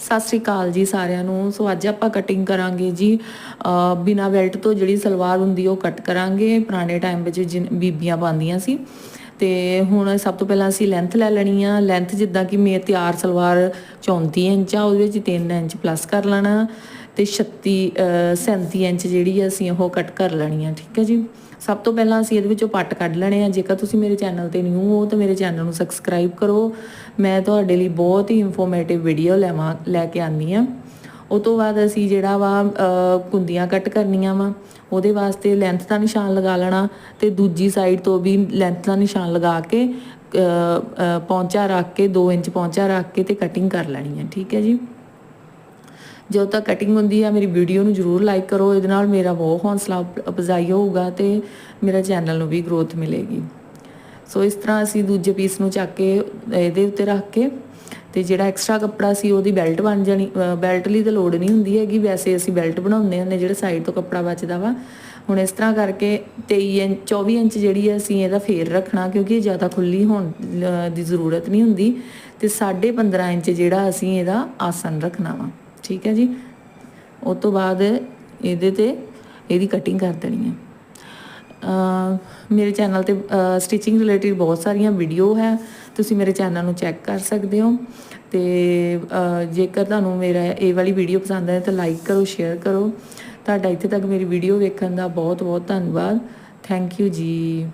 ਸਤਿ ਸ੍ਰੀ ਅਕਾਲ ਜੀ ਸਾਰਿਆਂ ਨੂੰ। ਸੋ ਅੱਜ ਆਪਾਂ ਕਟਿੰਗ ਕਰਾਂਗੇ ਜੀ। ਅ, ਬਿਨਾਂ ਬੈਲਟ ਤੋਂ ਜਿਹੜੀ ਸਲਵਾਰ ਹੁੰਦੀ ਉਹ ਕੱਟ ਕਰਾਂਗੇ। ਪੁਰਾਣੇ ਟਾਈਮ ਵਿੱਚ ਜਿਨ- ਬੀਬੀਆਂ ਪਾਉਂਦੀਆਂ ਸੀ। ਤੇ ਹੁਣ ਸਭ ਤੋਂ ਪਹਿਲਾਂ ਅਸੀਂ ਲੈਂਥ ਲੈ ਲੈਣੀ ਆ। ਲੈਂਥ ਜਿੱਦਾਂ ਕਿ ਮੇ ਤਿਆਰ ਸਲਵਾਰ 34 ਇੰਚ ਆ ਉਹਦੇ ਵਿੱਚ 3 ਇੰਚ ਪਲੱਸ ਕਰ ਲੈਣਾ ਤੇ 36 ਅ, 37 ਇੰਚ ਜਿਹੜੀ ਆ ਅਸੀਂ ਉਹ ਕੱਟ ਕਰ ਲੈਣੀ ਆ ਠੀਕ ਹੈ ਜੀ? ਸਭ ਤੋਂ ਪਹਿਲਾਂ ਅਸੀਂ ਇਹਦੇ ਵਿੱਚੋਂ ਪੱਟ ਕੱਢ ਲੈਣੇ ਆ। ਜੇਕਰ ਤੁਸੀਂ ਮੇਰੇ ਚੈਨਲ ਤੇ ਨਿਊ ਹੋ ਤਾਂ ਮੇਰੇ ਚੈਨਲ ਨੂੰ ਸਬਸਕ੍ਰਾਈਬ ਕਰੋ। ਮੈਂ ਤੁਹਾਡੇ ਲਈ ਬਹੁਤ ਹੀ ਇਨਫੋਰਮੇਟਿਵ ਵੀਡੀਓ ਲੈਵਾਂ ਲੈ ਕੇ ਆਨੀ ਆ ਉਹ ਤੋਂ ਬਾਅਦ ਅਸੀਂ ਜਿਹੜਾ ਵਾ ਕੁੰਦੀਆਂ ਕੱਟ ਕਰਨੀਆਂ ਵਾ, ਉਹਦੇ ਵਾਸਤੇ ਲੈਂਥ ਦਾ ਨਿਸ਼ਾਨ ਲਗਾ ਲੈਣਾ ਤੇ ਦੂਜੀ ਸਾਈਡ ਤੋਂ ਵੀ ਲੈਂਥ ਦਾ ਨਿਸ਼ਾਨ ਲਗਾ ਕੇ ਪੌਂਚਾ ਰੱਖ ਕੇ 2 ਇੰਚ ਪੌਂਚਾ ਰੱਖ ਕੇ ਤੇ ਕਟਿੰਗ ਕਰ ਲੈਣੀ ਹੈ ਠੀਕ ਹੈ ਜੀ? ਜਦੋਂ ਤੱਕ ਕਟਿੰਗ ਹੁੰਦੀ ਆ, ਮੇਰੀ ਵੀਡੀਓ ਨੂੰ ਜਰੂਰ ਲਾਈਕ ਕਰੋ, ਇਹਦੇ ਨਾਲ ਮੇਰਾ ਬਹੁਤ ਹੌਸਲਾ ਅਫਜ਼ਾਈ ਹੋਊਗਾ ਤੇ ਮੇਰਾ ਚੈਨਲ ਨੂੰ ਵੀ ਗਰੋਥ ਮਿਲੇਗੀ। ਸੋ ਇਸ ਤਰ੍ਹਾਂ ਅਸੀਂ ਦੂਜੇ ਪੀਸ ਨੂੰ ਚੱਕ ਕੇ, ਇਹਦੇ ਉੱਤੇ ਰੱਖ ਕੇ ਤੇ ਜਿਹੜਾ ਐਕਸਟਰਾ ਕੱਪੜਾ ਸੀ ਉਹਦੀ ਬੈਲਟ ਬਣ ਜਾਣੀ ਬੈਲਟ ਲਈ ਤਾਂ ਲੋੜ ਨਹੀਂ ਹੁੰਦੀ ਹੈਗੀ, ਵੈਸੇ ਅਸੀਂ ਬੈਲਟ ਬਣਾਉਂਦੇ ਹੁੰਦੇ ਜਿਹੜਾ ਸਾਈਡ ਤੋਂ ਕੱਪੜਾ ਬਚਦਾ ਵਾ। ਹੁਣ ਇਸ ਤਰ੍ਹਾਂ ਕਰਕੇ 23 ਇੰਚ 24 ਇੰਚ ਜਿਹੜੀ ਹੈ ਅਸੀਂ ਇਹਦਾ ਫੇਰ ਰੱਖਣਾ, ਕਿਉਂਕਿ ਇਹ ਜ਼ਿਆਦਾ ਖੁੱਲੀ ਹੋਣ ਦੀ ਜ਼ਰੂਰਤ ਨਹੀਂ ਹੁੰਦੀ। ਤੇ 15.5 ਇੰਚ ਜਿਹੜਾ ਅਸੀਂ ਇਹਦਾ ਆਸਨ ਰੱਖਣਾ ਵਾ, ਠੀਕ ਹੈ ਜੀ? ਉਸ ਤੋਂ ਬਾਅਦ ਇਹਦੇ ਤੇ ਇਹਦੀ ਕਟਿੰਗ ਕਰ ਦੇਣੀ ਹੈ। ਮੇਰੇ ਚੈਨਲ ਤੇ ਸਟਿਚਿੰਗ ਰਿਲੇਟਡ ਬਹੁਤ ਸਾਰੀਆਂ ਵੀਡੀਓ ਹੈ, ਤੁਸੀਂ ਮੇਰੇ ਚੈਨਲ ਨੂੰ ਚੈੱਕ ਕਰ ਸਕਦੇ ਹੋ। ਤੇ ਜੇਕਰ ਤੁਹਾਨੂੰ ਮੇਰਾ ਇਹ ਵਾਲੀ ਵੀਡੀਓ ਪਸੰਦ ਆਏ, ਤਾਂ ਲਾਈਕ ਕਰੋ ਸ਼ੇਅਰ ਕਰੋ। ਤੁਹਾਡਾ ਇੱਥੇ ਤੱਕ ਮੇਰੀ ਵੀਡੀਓ ਵੇਖਣ ਦਾ ਬਹੁਤ ਬਹੁਤ ਧੰਨਵਾਦ। ਥੈਂਕ ਯੂ ਜੀ।